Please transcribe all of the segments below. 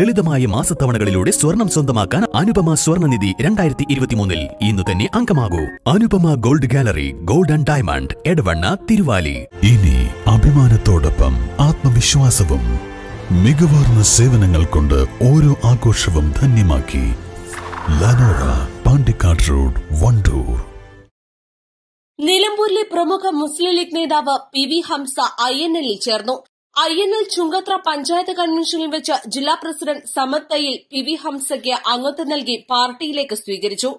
ലളിതമായ മാസത്തവണകളിലൂടെ സ്വർണം സ്വന്തമാക്കാൻ അനുപമ സ്വർണനിധി രണ്ടായിരത്തി ഇരുപത്തിമൂന്നിൽ ഇന്ന് തന്നെ അംഗമാകൂ. Anupama gold gallery gold and diamond Edavanna Thiruvali. ഇനി അഭിമാനത്തോടൊപ്പം ആത്മവിശ്വാസവും മികവാർന്ന സേവനങ്ങൾ കൊണ്ട് ഓരോ ആഘോഷവും ധന്യമാക്കി. ലനോറ പാണ്ടിക്കാട് റോഡ് വണ്ടൂർ. നിലമ്പൂരിലെ പ്രമുഖ മുസ്ലിം ലീഗ് നേതാവ് P V Hamza I N എല്ലിൽ ചേർന്നു. എൽ ചുങ്കത്ര പഞ്ചായത്ത് കൺവെൻഷനിൽ വെച്ച് ജില്ലാ president Samad Thayyil P V ഹംസയ്ക്ക് അംഗത്വം നൽകി പാർട്ടിയിലേക്ക് സ്വീകരിച്ചു.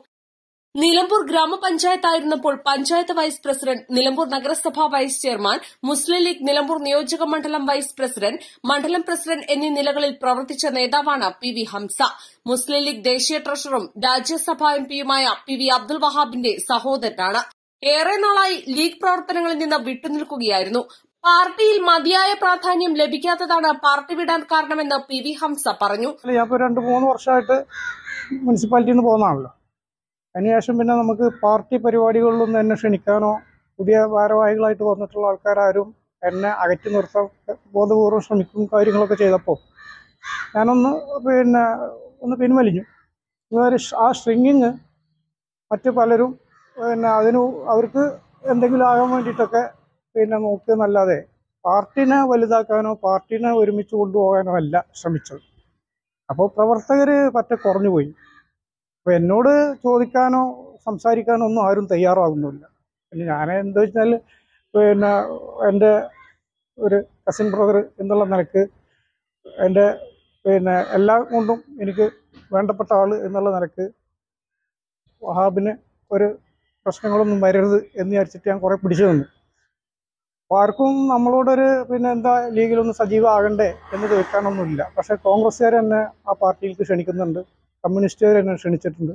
നിലമ്പൂർ ഗ്രാമപഞ്ചായത്തായിരുന്നപ്പോൾ പഞ്ചായത്ത് വൈസ് പ്രസിഡന്റ് നിലമ്പൂർ നഗരസഭാ വൈസ് ചെയർമാൻ മുസ്ലിം ലീഗ് നിലമ്പൂർ നിയോജക മണ്ഡലം വൈസ് പ്രസിഡന്റ് മണ്ഡലം പ്രസിഡന്റ് എന്നീ നിലകളിൽ പ്രവർത്തിച്ച നേതാവാണ് P V Hamza. Muslim League ദേശീയ ട്രഷററും രാജ്യസഭാ എംപിയുമായ പി വി അബ്ദുൽ വഹാബിന്റെ സഹോദരനാണ്. ഏറെ നാളായി ലീഗ് പ്രവർത്തനങ്ങളിൽ നിന്ന് വിട്ടുനിൽക്കുകയായിരുന്നു. പാർട്ടിയിൽ മതിയായ പ്രാധാന്യം ലഭിക്കാത്തതാണ് പാർട്ടി വിടാൻ കാരണമെന്ന് പി വി ഹംസ പറഞ്ഞു. ഞാനിപ്പോ രണ്ട് മൂന്ന് വർഷമായിട്ട് മുനിസിപ്പാലിറ്റിയിൽ നിന്ന് പോകുന്നതാണല്ലോ. അതിനുശേഷം പിന്നെ നമുക്ക് പാർട്ടി പരിപാടികളിലൊന്നും എന്നെ ക്ഷണിക്കാനോ പുതിയ ഭാരവാഹികളായിട്ട് വന്നിട്ടുള്ള ആൾക്കാരും എന്നെ അകറ്റി നിർത്താൻ ബോധപൂർവം ശ്രമിക്കും കാര്യങ്ങളൊക്കെ ചെയ്തപ്പോൾ ഞാനൊന്ന് പിന്നെ ഒന്ന് പിൻവലിഞ്ഞു. ഇതുവരെ ആ സ്ട്രിങ്ങിങ് മറ്റു പലരും പിന്നെ അതിന് അവർക്ക് എന്തെങ്കിലും ആകാൻ വേണ്ടിയിട്ടൊക്കെ പിന്നെ നോക്കിയെന്നല്ലാതെ പാർട്ടിനെ വലുതാക്കാനോ പാർട്ടിനെ ഒരുമിച്ച് കൊണ്ടുപോകാനോ അല്ല ശ്രമിച്ചത്. അപ്പോൾ പ്രവർത്തകർ പറ്റ കുറഞ്ഞു പോയി അപ്പോൾ എന്നോട് ചോദിക്കാനോ സംസാരിക്കാനോ ഒന്നും ആരും തയ്യാറാകുന്നില്ല പിന്നെ ഞാൻ എന്താ വെച്ചാൽ പിന്നെ എന്റെ ഒരു കസിൻ ബ്രദർ എന്നുള്ള നിലയ്ക്ക് എന്റെ പിന്നെ എല്ലാം കൊണ്ടും എനിക്ക് വേണ്ടപ്പെട്ട ആൾ എന്നുള്ള നിലയ്ക്ക് വഹാബിന് ഒരു പ്രശ്നങ്ങളൊന്നും വരരുത് എന്ന് വിചാരിച്ചിട്ട് ഞാൻ കുറേ പിടിച്ചു നിന്നു. ആർക്കും നമ്മളോടൊരു പിന്നെ എന്താ ലീഗിലൊന്ന് സജീവമാകണ്ടേ എന്ന് ചോദിക്കാനൊന്നുമില്ല പക്ഷേ കോൺഗ്രസ്സുകാർ തന്നെ ആ പാർട്ടിയിലേക്ക് ക്ഷണിക്കുന്നുണ്ട്. കമ്മ്യൂണിസ്റ്റുകാർ തന്നെ ക്ഷണിച്ചിട്ടുണ്ട്.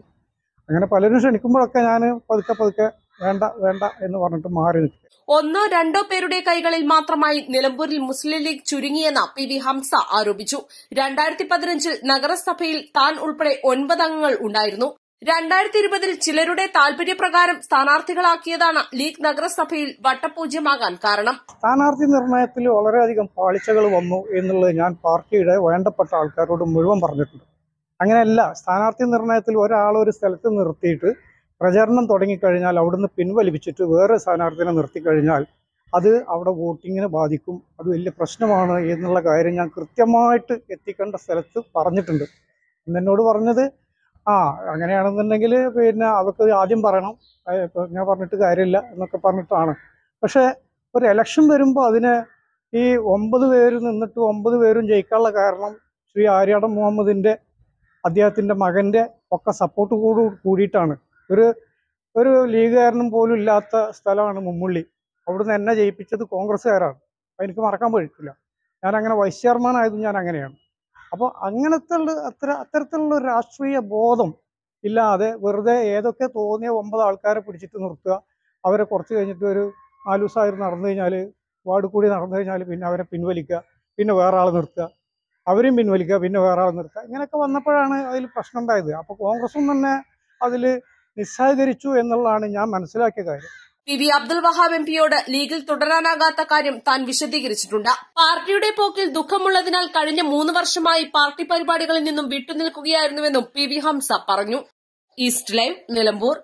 അങ്ങനെ പലരും ക്ഷണിക്കുമ്പോഴൊക്കെ ഞാൻ പതുക്കെ പതുക്കെ വേണ്ട വേണ്ട എന്ന് പറഞ്ഞിട്ട് മാറി നിൽക്കും. ഒന്നോ രണ്ടോ പേരുടെ കൈകളിൽ മാത്രമായി നിലമ്പൂരിൽ മുസ്ലിം ലീഗ് ചുരുങ്ങിയെന്ന് പി വി ഹംസ ആരോപിച്ചു. രണ്ടായിരത്തി പതിനഞ്ചിൽ നഗരസഭയിൽ താൻ ഉൾപ്പെടെ ഒൻപത് അംഗങ്ങൾ ഉണ്ടായിരുന്നു. രണ്ടായിരത്തി ഇരുപതിൽ ചിലരുടെ താൽപര്യപ്രകാരം സ്ഥാനാർത്ഥികളാക്കിയതാണ് ലീഗ് നഗരസഭയിൽ വട്ടപൂജ്യമാകാൻ കാരണം. സ്ഥാനാർത്ഥി നിർണയത്തിൽ വളരെയധികം പാളിച്ചകൾ വന്നു എന്നുള്ളത് ഞാൻ പാർട്ടിയുടെ വേണ്ടപ്പെട്ട ആൾക്കാരോട് മുഴുവൻ പറഞ്ഞിട്ടുണ്ട്. അങ്ങനെയല്ല സ്ഥാനാർത്ഥി നിർണയത്തിൽ ഒരാൾ ഒരു സ്ഥലത്ത് നിർത്തിയിട്ട് പ്രചരണം തുടങ്ങിക്കഴിഞ്ഞാൽ അവിടുന്ന് പിൻവലിപ്പിച്ചിട്ട് വേറെ സ്ഥാനാർത്ഥിനെ നിർത്തിക്കഴിഞ്ഞാൽ അത് അവിടെ വോട്ടിങ്ങിനെ ബാധിക്കും. അത് വലിയ പ്രശ്നമാണ് എന്നുള്ള കാര്യം ഞാൻ കൃത്യമായിട്ട് എത്തിക്കേണ്ട സ്ഥലത്ത് പറഞ്ഞിട്ടുണ്ട്. എന്നോട് പറഞ്ഞത് ആ അങ്ങനെയാണെന്നുണ്ടെങ്കിൽ പിന്നെ അവർക്ക് ആദ്യം പറയണം. ഞാൻ പറഞ്ഞിട്ട് കാര്യമില്ല എന്നൊക്കെ പറഞ്ഞിട്ടാണ്. പക്ഷേ ഒരു ഇലക്ഷൻ വരുമ്പോൾ അതിന് ഈ ഒമ്പത് പേര് നിന്നിട്ട് ഒമ്പത് പേരും ജയിക്കാനുള്ള കാരണം ശ്രീ ആര്യാടം മുഹമ്മദിന്റെ അദ്ദേഹത്തിന്റെ മകന്റെ ഒക്കെ സപ്പോർട്ട് കൂടി കൂടിയിട്ടാണ്. ഒരു ഒരു ലീഗുകാരനും പോലും ഇല്ലാത്ത സ്ഥലമാണ് മുമ്മുള്ളി. അവിടുന്ന് എന്നെ ജയിപ്പിച്ചത് കോൺഗ്രസ്സുകാരാണ്. എനിക്ക് മറക്കാൻ പറ്റില്ല. ഞാൻ അങ്ങനെ വൈസ് ചെയർമാൻ ആയതും ഞാൻ അങ്ങനെയാണ്. അപ്പോൾ അങ്ങനത്തെ അത്ര അത്തരത്തിലുള്ള ഒരു രാഷ്ട്രീയ ബോധം ഇല്ലാതെ വെറുതെ ഏതൊക്കെ തോന്നിയ ഒമ്പത് ആൾക്കാരെ പിടിച്ചിട്ട് നിർത്തുക അവരെ കുറച്ച് കഴിഞ്ഞിട്ട് ഒരു ദിവസമായിട്ട് നടന്നു കഴിഞ്ഞാൽ വാർഡ് കൂടി നടന്നു കഴിഞ്ഞാൽ പിന്നെ അവരെ പിൻവലിക്കുക പിന്നെ വേറെ ആൾ നിർത്തുക. അവരെയും പിൻവലിക്കുക പിന്നെ വേറെ ആൾ നിർത്തുക. ഇങ്ങനെയൊക്കെ വന്നപ്പോഴാണ് അതിൽ പ്രശ്നം ഉണ്ടായത്. അപ്പോൾ കോൺഗ്രസും തന്നെ അതിൽ നിസ്സഹകരിച്ചു എന്നുള്ളതാണ് ഞാൻ മനസ്സിലാക്കിയ കാര്യം. P V Abdul Wahab M പിയോട് ലീഗിൽ തുടരാനാകാത്ത കാര്യം താൻ വിശദീകരിച്ചിട്ടുണ്ട്. പാർട്ടിയുടെ പോക്കിൽ ദുഃഖമുള്ളതിനാൽ കഴിഞ്ഞ മൂന്ന് വർഷമായി പാർട്ടി പരിപാടികളിൽ നിന്നും വിട്ടുനിൽക്കുകയായിരുന്നുവെന്നും പി വി ഹംസ പറഞ്ഞു. East Live Nilambur.